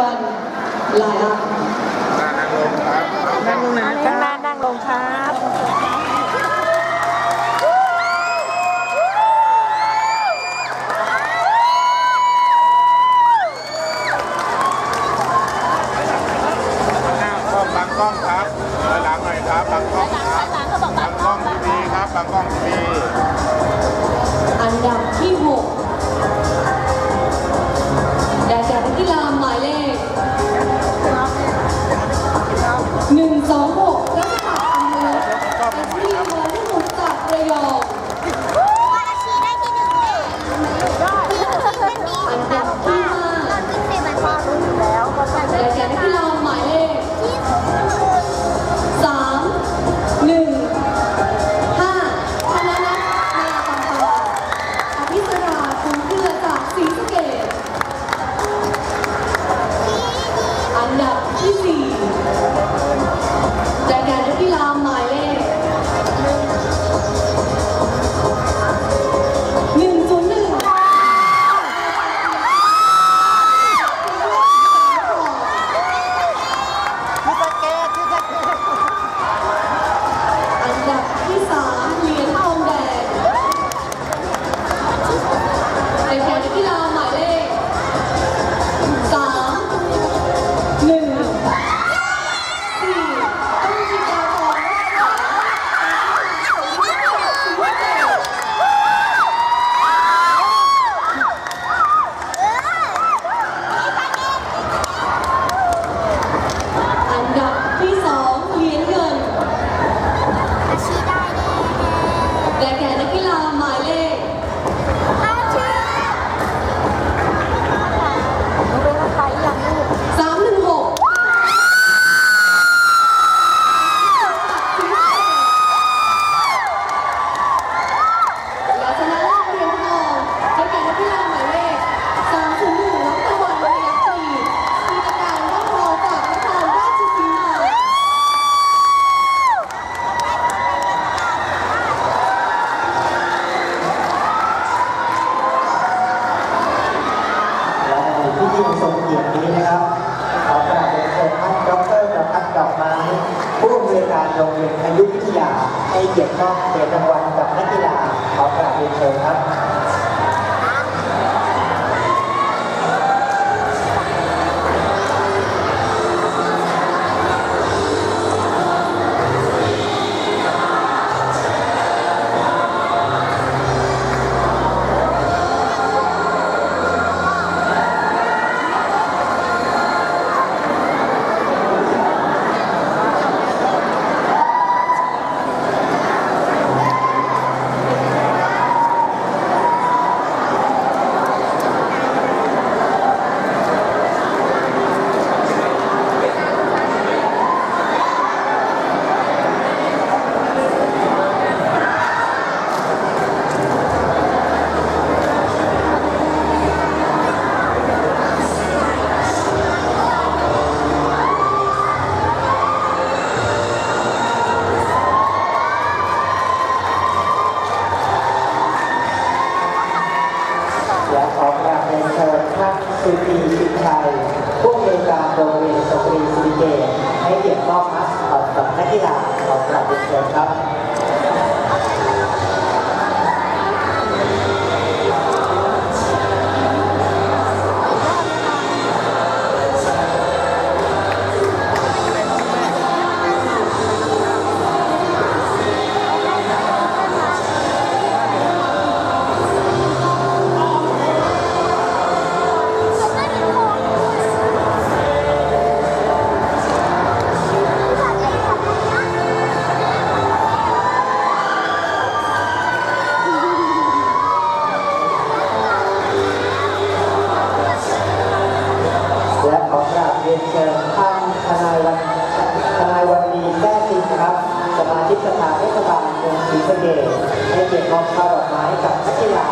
วัลหลายอันนั่งลงนะข้างหน้านั่งครับกล้องครับหลังหน่อยครับหลังกล้องครับหลังกล้องดีครับหลังกล้องดีอันดับที่ 6 นี้นะครับ ขอกราบเรียนเชิญท่านดรประพัฒน์ดอกไม้ผู้อำนวยการโรงเรียนอายุวิทยาให้เกียรติน้องเหรียญรางวัลกับนักกีฬาขอกราบเรียนเชิญครับ นชัยผู้อำนวยการโรงเรียนสตรีสุริเกตให้เกียรติมอบมัสคอตกับนักกีฬาขอกราบเรียนเชิญครับ นเชิญท่านทนายวันทนายวันดีแท้จริงครับ สมาชิกสภาเทศบาลเมืองศรีสะเกษให้เกียรติมอบช่อดอกไม้กับนักกีฬา